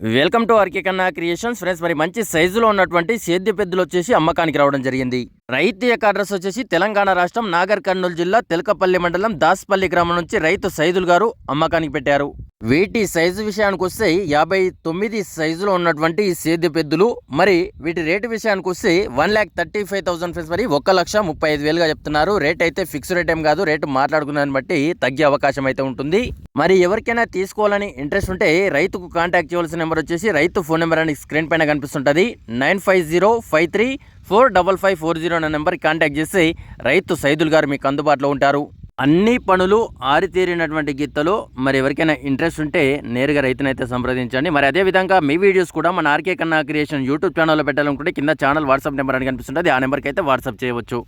Welcome to RK Kanna creations friends మరి మంచి సైజులో ఉన్నటువంటి సేద్య పెద్దలు వచ్చేసి అమ్మకానికి రావడం జరిగింది. రైతు యొక్క అడ్రస్ వచ్చేసి తెలంగాణ రాష్ట్రం నాగర్ కర్నూలు జిల్లా తెలకపల్లి మండలం దాస్పల్లి గ్రామం నుంచి రైతు సైజులు గారు అమ్మకానికి పెట్టారు. వీటి సైజు విషయానికి వస్తే యాభై తొమ్మిది సైజులో ఉన్నటువంటి సేద్య పెద్దలు మరి వీటి రేటు విషయానికి వస్తే one lakh thirty five thousand friends మరి ఒక లక్ష ముప్పై ఐదు వేలుగా చెప్తున్నారు. రేట్ అయితే ఫిక్స్ రేట్ ఏం కాదు రేటు మాట్లాడుకున్న బట్టి తగ్గే అవకాశం అయితే ఉంటుంది. మరి ఎవరికైనా తీసుకోవాలని ఇంట్రెస్ట్ ఉంటే రైతుకు కాంటాక్ట్ చేయవలసిన నెంబర్ వచ్చేసి రైతు ఫోన్ నెంబర్ అని స్క్రీన్ పైన కనిపిస్తుంటుంది. Nine five zero five three four double five four zero అనే నెంబర్కి కాంటాక్ట్ చేసి రైతు సైదుల్ గారు మీకు అందుబాటులో ఉంటారు. అన్ని పనులు ఆరితేరినటువంటి గీతలు మరి ఎవరికైనా ఇంట్రెస్ట్ ఉంటే నేరుగా రైతునైతే సంప్రదించండి. మరి అదే విధంగా మీ వీడియోస్ కూడా మన ఆర్కే కన్నా క్రియేషన్ యూట్యూబ్ ఛానల్లో పెట్టాలనుకుంటే కింద ఛానల్ వాట్సాప్ నెంబర్ అని కనిపిస్తుంటుంది. ఆ నెంబర్కి అయితే వాట్సాప్ చేయవచ్చు.